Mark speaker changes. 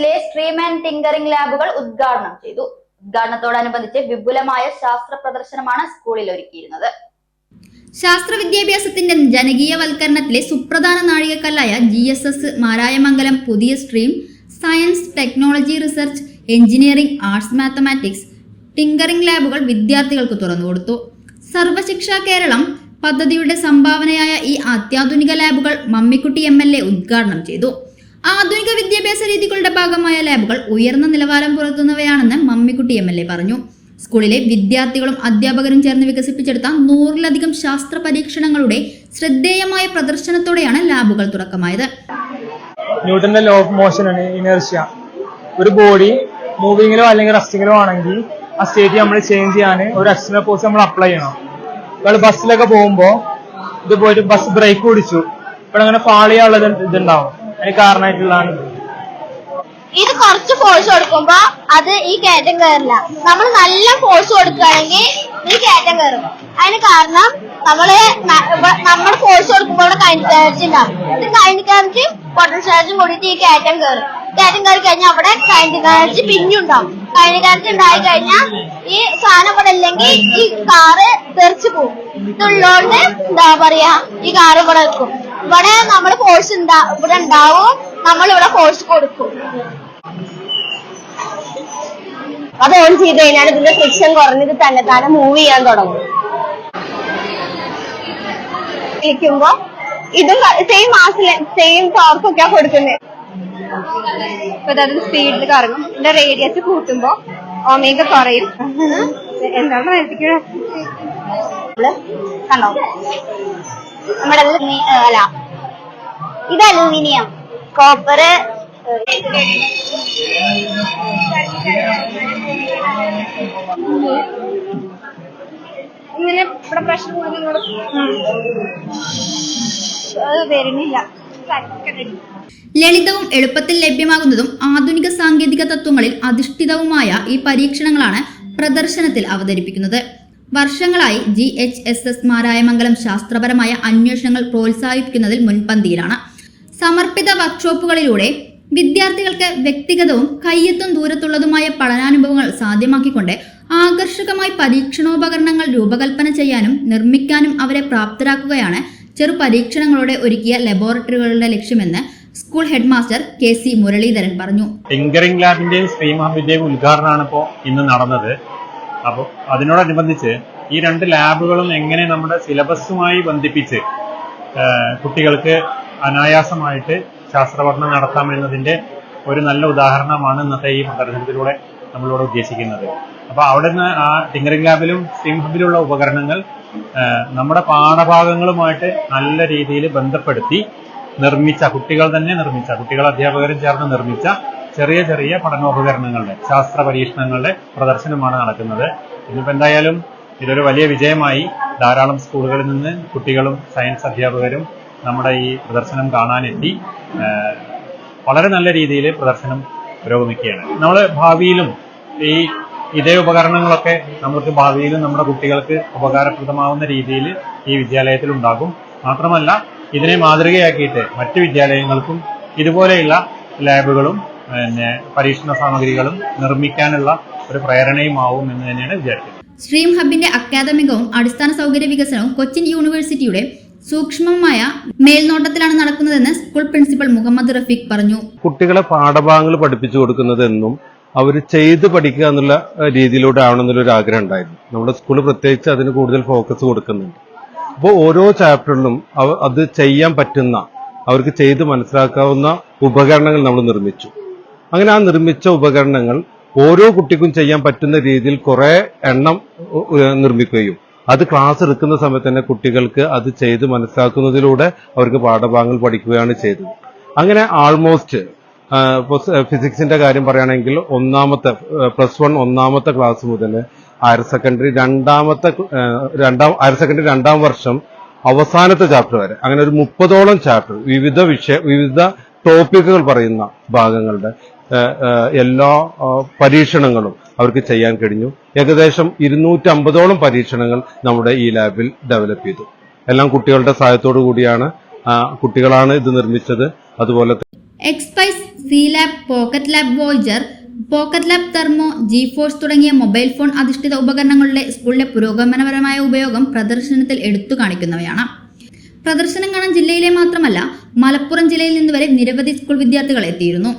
Speaker 1: റിസർച്ചിലെ stream and tinkering ലാബുകൾ ഉദ്ഘാടനം ചെയ്തു. ഉദ്ഘാടനത്തോടനുബന്ധിച്ച് വിപുലമായ ശാസ്ത്ര പ്രദർശനമാണ് സ്കൂളിൽ ഒരുക്കിയിരുന്നത്.
Speaker 2: ശാസ്ത്ര വിദ്യാഭ്യാസത്തിന്റെ ജനകീയവൽക്കരണത്തിലെ സുപ്രധാന നാഴികക്കല്ലായ ജി എസ് എസ് മാരായമംഗലം പുതിയ stream science technology research engineering arts mathematics tinkering ലാബുകൾ വിദ്യാർത്ഥികൾക്ക് തുറന്നുകൊടുത്തു സർവശിക്ഷ കേരളം പദ്ധതിയുടെ സംഭാവനയായ ഈ അത്യാധുനിക ലാബുകൾ മമ്മിക്കുട്ടി എ ഉദ്ഘാടനം ചെയ്തു. ആധുനിക വിദ്യാഭ്യാസ രീതികളുടെ ഭാഗമായ ലാബുകൾ ഉയർന്ന നിലവാരം പുലർത്തുന്നവയാണെന്ന് മമ്മിക്കുട്ടി എം എൽ എ പറഞ്ഞു. സ്കൂളിലെ വിദ്യാർത്ഥികളും അധ്യാപകരും ചേർന്ന് വികസിപ്പിച്ചെടുത്ത നൂറിലധികം ശാസ്ത്ര പരീക്ഷണങ്ങളുടെ ശ്രദ്ധേയമായ പ്രദർശനത്തോടെയാണ് ലാബുകൾ തുടക്കമായത്.
Speaker 3: ന്യൂട്ടന്റെ ലോ ഓഫ് മോഷൻ ആണ് ഇനർഷ്യ. ഒരു ബോഡി മൂവിങ്ങിലോ അല്ലെങ്കിൽ റെസ്റ്റിങ്ങിലോ ആണെങ്കിൽ ആ സ്റ്റേറ്റ് നമ്മൾ ചേഞ്ച് ചെയ്യാൻ ഒരു എക്സ്ട്രാ പോസ് നമ്മൾ അപ്ലൈ ചെയ്യണം. ബസ്സിലൊക്കെ പോകുമ്പോൾ ഇത് പോയിട്ട് ബസ് ബ്രേക്ക് പിടിച്ചു ഇപ്പോൾ അങ്ങനെ ഇത് ഇതുണ്ടാവും. അതിന് കാരണമായിട്ടുള്ളതാണ് ഇത്.
Speaker 4: കുറച്ച് ഫോഴ്സ് കൊടുക്കുമ്പോ അത് ഈ കയറ്റം കയറില്ല. നമ്മൾ നല്ല ഫോഴ്സ് കൊടുക്കുകയാണെങ്കിൽ ഈ കയറ്റം കയറും. അതിന് കാരണം നമ്മൾ നമ്മൾ ഫോഴ്സ് കൊടുക്കുമ്പോൾ ഇവിടെ കൈൻഡ് ചാർജ് ഉണ്ടാവും. ഇത് കൈൻഡ് ചാർജ് പൊട്ടൻഷ്യൽ ചാർജും കൂടിയിട്ട് ഈ കയറ്റം കയറും. കയറ്റം കയറി കഴിഞ്ഞാൽ അവിടെ കൈൻഡ് ചാർജ് പിന്നുണ്ടാവും കൈൻഡ് ചാർജ് ഉണ്ടായി കഴിഞ്ഞാൽ ഈ സാധനം ഇവിടെ ഇല്ലെങ്കിൽ ഈ കാറ് തെറിച്ചു പോകും ഇതുള്ളതുകൊണ്ട് എന്താ പറയാ ഈ കാറ് ഇവിടെ വെക്കും. ഇവിടെ നമ്മൾ കോഴ്സ് ഉണ്ടാ ഇവിടെ ഉണ്ടാവും. നമ്മൾ ഇവിടെ കോഴ്സ് കൊടുക്കും. അത് ഓൺ ചെയ്ത് കഴിഞ്ഞാൽ ഇതിന്റെ ഫ്രിക്ഷൻ കുറഞ്ഞത് തന്നെ താനെ മൂവ് ചെയ്യാൻ തുടങ്ങും. ഇരിക്കുമ്പോ ഇതും സെയിം മാസിൽ സെയിം ടോർക്കൊക്കെയാ കൊടുക്കുന്നത് ഇപ്പൊ അത് സ്പീഡിൽ കറങ്ങും. ഇതിന്റെ റേഡിയസ് കൂട്ടുമ്പോ ഒമേഗ കുറയും. എന്താണ് കണ്ടോ? നമ്മുടെ അല്ല ഇത് അലൂമിനിയം. കോപ്പർ ഇങ്ങനെ ഇവിടെ പ്രശ്നം അത് വരുന്നില്ല
Speaker 2: ലളിതവും എളുപ്പത്തിൽ ലഭ്യമാകുന്നതും ആധുനിക സാങ്കേതിക തത്വങ്ങളിൽ അധിഷ്ഠിതവുമായ ഈ പരീക്ഷണങ്ങളാണ് പ്രദർശനത്തിൽ അവതരിപ്പിക്കുന്നത്. വർഷങ്ങളായി G H S S Marayamangalam ശാസ്ത്രപരമായ അന്വേഷണങ്ങൾ പ്രോത്സാഹിപ്പിക്കുന്നതിൽ മുൻപന്തിയിലാണ്. സമർപ്പിത വർക്ക്ഷോപ്പുകളിലൂടെ വിദ്യാർത്ഥികൾക്ക് വ്യക്തിഗതവും കയ്യെത്തും ദൂരത്തുള്ളതുമായ പഠനാനുഭവങ്ങൾ സാധ്യമാക്കിക്കൊണ്ട് ആകർഷകമായി പരീക്ഷണോപകരണങ്ങൾ രൂപകൽപ്പന ചെയ്യാനും നിർമ്മിക്കാനും അവരെ പ്രാപ്തരാക്കുകയാണ് ചെറു പരീക്ഷണങ്ങളോടെ ഒരുക്കിയ ലബോറട്ടറികളുടെ ലക്ഷ്യമെന്ന് school head master K C Muraleedharan പറഞ്ഞു.
Speaker 5: ടിങ്കറിംഗ് ലാബിന്റെയും ഉദ്ഘാടനമാണ് ഇപ്പോൾ ഇന്ന് നടന്നത്. അപ്പോൾ അതിനോടനുബന്ധിച്ച് ഈ രണ്ട് ലാബുകളും എങ്ങനെ നമ്മുടെ സിലബസുമായി ബന്ധിപ്പിച്ച് കുട്ടികൾക്ക് അനായാസമായിട്ട് ശാസ്ത്രപഠനം നടത്താമെന്നതിന്റെ ഒരു നല്ല ഉദാഹരണമാണ് ഇന്നത്തെ ഈ പ്രദർശനത്തിലൂടെ നമ്മളിവിടെ ഉദ്ദേശിക്കുന്നത്. അപ്പോൾ അവിടെ നിന്ന് ആ ടിങ്കറിംഗ് ലാബിലും സ്ട്രീം ഹബിലുള്ള ഉപകരണങ്ങൾ നമ്മുടെ പാഠഭാഗങ്ങളുമായിട്ട് നല്ല രീതിയിൽ ബന്ധപ്പെടുത്തി നിർമ്മിച്ച കുട്ടികൾ തന്നെ നിർമ്മിച്ച കുട്ടികൾ അധ്യാപകരും ചേർന്ന് നിർമ്മിച്ച ചെറിയ ചെറിയ പഠനോപകരണങ്ങളുടെ ശാസ്ത്ര പരീക്ഷണങ്ങളുടെ പ്രദർശനമാണ് നടക്കുന്നത്. ഇന്നിപ്പോ എന്തായാലും ഇതൊരു വലിയ വിജയമായി ധാരാളം സ്കൂളുകളിൽ നിന്ന് കുട്ടികളും സയൻസ് അധ്യാപകരും നമ്മുടെ ഈ പ്രദർശനം കാണാനെത്തി. വളരെ നല്ല രീതിയിൽ പ്രദർശനം പുരോഗമിക്കുകയാണ്. നമ്മൾ ഭാവിയിലും ഈ ഇതേ ഉപകരണങ്ങളൊക്കെ നമുക്ക് ഭാവിയിലും നമ്മുടെ കുട്ടികൾക്ക് ഉപകാരപ്രദമാവുന്ന രീതിയിൽ ഈ വിദ്യാലയത്തിൽ ഉണ്ടാകും. മാത്രമല്ല ഇതിനെ മാതൃകയാക്കിയിട്ട് മറ്റ് വിദ്യാലയങ്ങൾക്കും ഇതുപോലെയുള്ള ലാബുകളും പിന്നെ പരീക്ഷണ സാമഗ്രികളും നിർമ്മിക്കാനുള്ള ഒരു പ്രേരണയുമാവും എന്ന് തന്നെയാണ് വിചാരിക്കുന്നത്.
Speaker 2: സ്ട്രീം ഹബിന്റെ അക്കാദമികവും അടിസ്ഥാന സൗകര്യ വികസനവും കൊച്ചിൻ യൂണിവേഴ്സിറ്റിയുടെ സൂക്ഷ്മമായ മേൽനോട്ടത്തിലാണ് നടക്കുന്നതെന്ന് സ്കൂൾ പ്രിൻസിപ്പൽ മുഹമ്മദ് റഫീഖ് പറഞ്ഞു.
Speaker 6: കുട്ടികളെ പാഠഭാഗങ്ങൾ പഠിപ്പിച്ചു കൊടുക്കുന്നതെന്നും അവർ ചെയ്ത് പഠിക്കുക എന്നുള്ള രീതിയിലൂടെ ആവണമെന്നുള്ളൊരു ആഗ്രഹം ഉണ്ടായിരുന്നു. നമ്മുടെ സ്കൂൾ പ്രത്യേകിച്ച് അതിന് കൂടുതൽ ഫോക്കസ് കൊടുക്കുന്നുണ്ട്. അപ്പോൾ ഓരോ ചാപ്റ്ററിലും അത് ചെയ്യാൻ പറ്റുന്ന അവർക്ക് ചെയ്ത് മനസ്സിലാക്കാവുന്ന ഉപകരണങ്ങൾ നമ്മൾ നിർമ്മിച്ചു. അങ്ങനെ ആ നിർമ്മിച്ച ഉപകരണങ്ങൾ ഓരോ കുട്ടിക്കും ചെയ്യാൻ പറ്റുന്ന രീതിയിൽ കുറെ എണ്ണം നിർമ്മിക്കുകയും അത് ക്ലാസ് എടുക്കുന്ന സമയത്ത് തന്നെ കുട്ടികൾക്ക് അത് ചെയ്ത് മനസ്സിലാക്കുന്നതിലൂടെ അവർക്ക് പാഠഭാഗങ്ങൾ പഠിക്കുകയാണ് ചെയ്തത്. അങ്ങനെ ആൾമോസ്റ്റ് ഫിസിക്സിന്റെ കാര്യം പറയുകയാണെങ്കിൽ ഒന്നാമത്തെ പ്ലസ് വൺ ഒന്നാമത്തെ ക്ലാസ് മുതൽ ഹയർ സെക്കൻഡറി രണ്ടാമത്തെ രണ്ടാം ഹയർ സെക്കൻഡറി രണ്ടാം വർഷം അവസാനത്തെ ചാപ്റ്റർ വരെ. അങ്ങനെ ഒരു മുപ്പതോളം ചാപ്റ്റർ വിവിധ വിഷയ വിവിധ ടോപ്പിക്കുകൾ പറയുന്ന ഭാഗങ്ങളുടെ എല്ലാ പരീക്ഷണങ്ങളും അവർക്ക് ചെയ്യാൻ കഴിഞ്ഞു. ഏകദേശം ഇരുന്നൂറ്റമ്പതോളം പരീക്ഷണങ്ങൾ നമ്മുടെ ഈ ലാബിൽ ഡെവലപ്പ് ചെയ്തു. എല്ലാം കുട്ടികളുടെ സഹായത്തോടു കൂടിയാണ് കുട്ടികളാണ് ഇത് നിർമ്മിച്ചത്. അതുപോലെ
Speaker 2: expeyes C lab pocket lab വോൾജർ pocket lab thermo G force തുടങ്ങിയ മൊബൈൽ ഫോൺ അധിഷ്ഠിത ഉപകരണങ്ങളുടെ സ്കൂളിലെ പുരോഗമനപരമായ ഉപയോഗം പ്രദർശനത്തിൽ എടുത്തു കാണിക്കുന്നവയാണ്. പ്രദർശനം കാണാൻ ജില്ലയിലെ മാത്രമല്ല മലപ്പുറം ജില്ലയിൽ നിന്ന് വരെ നിരവധി സ്കൂൾ വിദ്യാർത്ഥികൾ എത്തിയിരുന്നു.